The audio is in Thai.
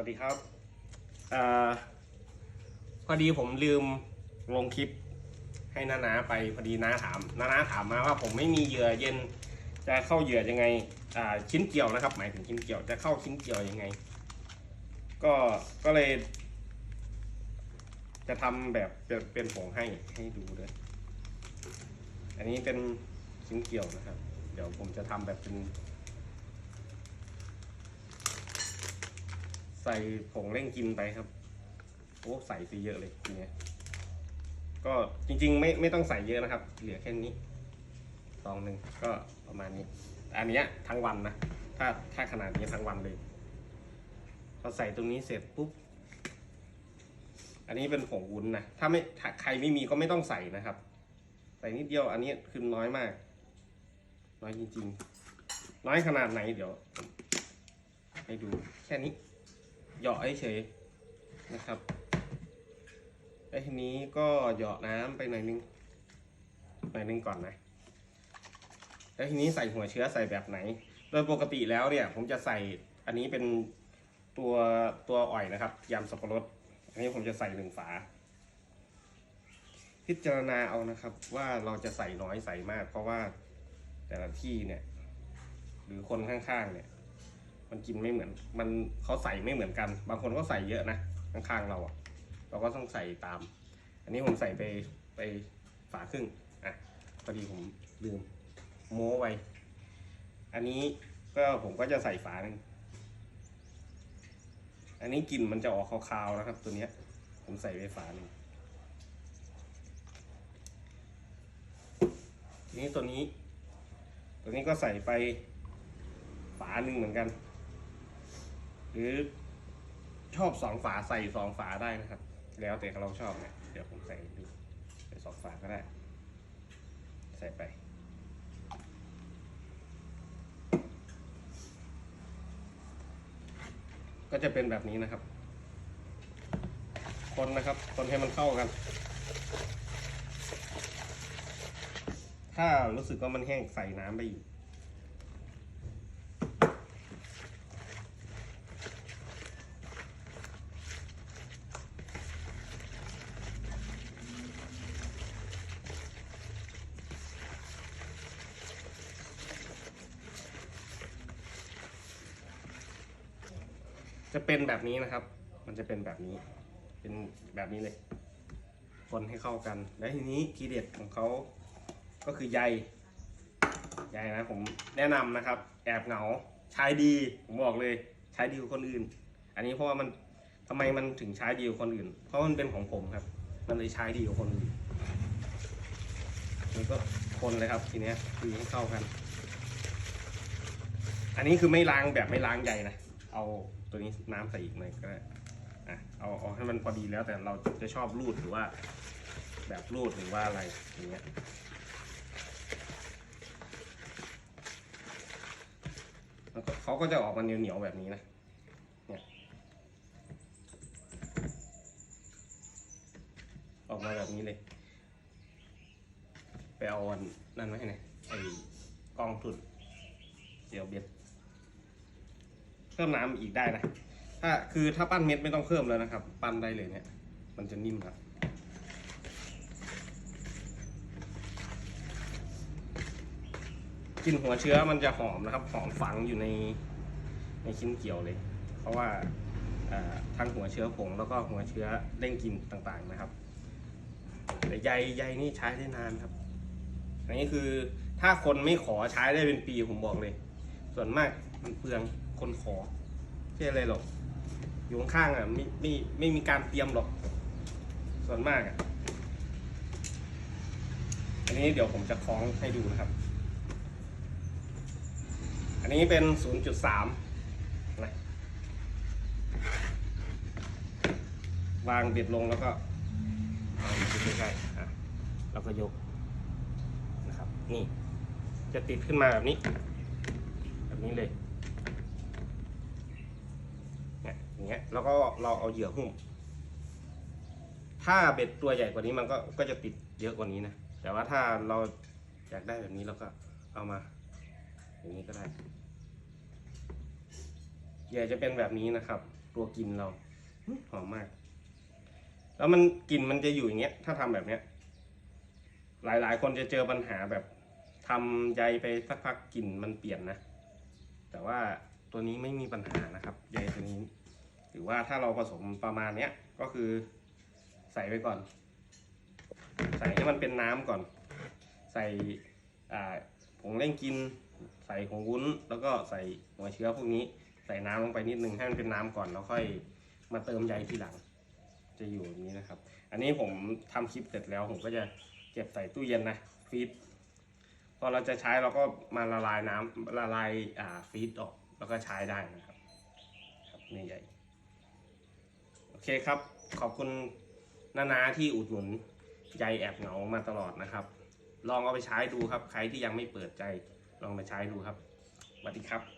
วัสดีครับอพอดีผมลืมลงคลิปให้นานาไปพอดีนาถามนานาถามมาว่าผมไม่มีเหยื่อเย็นจะเข้าเหยื่อยังไงอ่าชิ้นเกี่ยวนะครับ หมายถึงชิ้นเกี่ยวจะเข้าชิ้นเกี่ยวยังไง ก็ก็เลย จะทำแบบเป็นผงให้ให้ดูด้วยอันนี้เป็นชิ้นเกี่ยวนะครับ เดี๋ยวผมจะทำแบบเป็น ใส่ผงเร่งกินไปครับ โอ้ใส่ไปเยอะเลยทีเนี้ยก็จริงๆ ไม่ไม่ต้องใส่เยอะนะครับ เหลือแค่นี้ซองหนึ่งก็ประมาณนี้ อันเนี้ยทั้งวันนะ ถ้าถ้าขนาดนี้ทั้งวันเลยพอใส่ตรงนี้เสร็จปุ๊บ อันนี้เป็นผงวุ้นนะ ถ้าไม่ถ้าใครไม่มีก็ไม่ต้องใส่นะครับ ใส่นิดเดียว อันนี้คือน้อยมาก น้อยจริงๆ น้อยขนาดไหนเดี๋ยว ให้ดูแค่นี้ เหยาะเฉยนะครับแล้วทีนี้ก็เหยาะน้ำไปหน่อยนึงหน่อยนึงก่อนนะแล้วทีนี้ใส่หัวเชื้อใส่แบบไหน โดยปกติแล้วเนี่ย ผมจะใส่อันนี้เป็นตัวตัวอ่อยนะครับยำสับปะรดอันนี้ผมจะใส่หนึ่งฝา พิจารณาเอานะครับ ว่าเราจะใส่น้อยใส่มาก เพราะว่าแต่ละที่เนี่ย หรือคนข้างๆเนี่ย มันกินไม่เหมือน มันเขาใส่ไม่เหมือนกัน บางคนก็ใส่เยอะนะข้างๆเราอะเราก็ต้องใส่ตาม อันนี้ผมใส่ไปไปฝาครึ่งอะพอดีผมลืมโม้ไว้ อันนี้ก็ผมก็จะใส่ฝาหนึ่งอันนี้กลิ่นมันจะออกคาวๆนะครับ ตัวเนี้ย ผมใส่ไปฝาหนึ่งทีนี้ตัวนี้ ตัวนี้ก็ใส่ไปฝาหนึ่งเหมือนกัน หรือชอบสองฝาใส่สองฝาได้นะครับ แล้วแต่เราชอบนะเดี๋ยวผมใส่ดูใส่สองฝาก็ได้ ใส่ไป ก็จะเป็นแบบนี้นะครับ คนนะครับ คนให้มันเข้ากัน ถ้ารู้สึกว่ามันแห้งใส่น้ำไปอีก จะเป็นแบบนี้นะครับ มันจะเป็นแบบนี้ เป็นแบบนี้เลย คนให้เข้ากัน และทีนี้ทีเด็ดของเขาก็คือใย ใยนะผมแนะนำนะครับ แอบเหงา ใช้ดี ผมบอกเลย ใช้ดีกว่าคนอื่น อันนี้เพราะว่ามันทำไมมันถึงใช้ดีกว่าคนอื่น เพราะมันเป็นของผมครับ มันเลยใช้ดีกว่าคนอื่นมันก็คนเลยครับทีเนี้ยคือให้เข้ากัน อันนี้คือไม่ล้างแบบไม่ล้างใยนะ เอาตัวนี้น้ำใส่อีกหน่อยก็ได้อะเอาเอาให้มันพอดีแล้วแต่เราจะชอบรูดหรือว่า แบบรูดหรือว่าอะไรอย่างเงี้ยเขาก็จะออกมาเหนียวๆแบบนี้นะเนี่ยออกมาแบบนี้เลยไปเอาอันนั่นไว้ให้หน่อยไอ้กล้องทุนเดี๋ยวเบ็ด พิ่มน้ำอีกได้นะ ถ้าคือถ้าปั้นเม็ดไม่ต้องเพิ่มแล้วนะครับ ปั้นได้เลยเนี่ย มันจะนิ่มครับกลินหัวเชื้อมันจะหอมนะครับ หอมฝังอยู่ในในชิ้นเกี่ยวเลย เพราะว่าทั้งหัวเชื้อผงแล้วก็หัวเชื้อเร่งกินต่างๆนะครับแต่ใยใยนี่ใช้ได้นานครับ อันนี้คือถ้าคนไม่ขอใช้ได้เป็นปีผมบอกเลย ส่วนมากมันเปลือง คนขอไม่ใช่อะไรหรอก อยู่ข้างๆอะไม่ไม่ไม่มีการเตรียมหรอก ส่วนมากอะ อันนี้เดี๋ยวผมจะคล้องให้ดูนะครับ อันนี้เป็น 0.3นะวางเบ็ดลงแล้วก็ใกล้ๆอะแล้วก็ยกนะครับ นี่ จะติดขึ้นมาแบบนี้ แบบนี้เลย อย่างเงี้ยแล้วก็เราเอาเหยื่อหุ้ม ถ้าเบ็ดตัวใหญ่กว่านี้มันก็ก็จะติดเยอะกว่านี้นะแต่ว่าถ้าเราอยากได้แบบนี้เราก็เอามา อย่างนี้ก็ได้เหยื่อจะเป็นแบบนี้นะครับ ตัวกลินเราหอมมาก แล้วมันกลิ่นมันจะอยู่อย่างเงี้ย ถ้าทำแบบเนี้ย หลายๆ คนจะเจอปัญหาแบบทำใยไปสักพักกลิ่นมันเปลี่ยนนะ แต่ว่าตัวนี้ไม่มีปัญหานะครับ ใยตัวนี้ หรือว่าถ้าเราผสมประมาณเนี้ยก็คือใส่ไปก่อน ใส่ให้มันเป็นน้ำก่อน ใส่ผงเร่งกิน ใส่ผงวุ้น แล้วก็ใส่หัวเชื้อพวกนี้ ใส่น้ำลงไปนิดนึงให้มันเป็นน้ำก่อนแล้วค่อยมาเติมใยทีหลัง จะอยู่อย่างนี้นะครับ อันนี้ผมทำคลิปเสร็จแล้วผมก็จะเก็บใส่ตู้เย็นนะฟีดพอเราจะใช้เราก็มาละลายน้ำละลายอ่าฟีดออกแล้วก็ใช้ได้นะครับครับนี่ใหญ่ อเคครับ ขอบคุณนานาที่อุดหนุนใยแอบเหงามาตลอดนะครับ ลองเอาไปใช้ดูครับ ใครที่ยังไม่เปิดใจ ลองมาใช้ดูครับสวัสดีครับ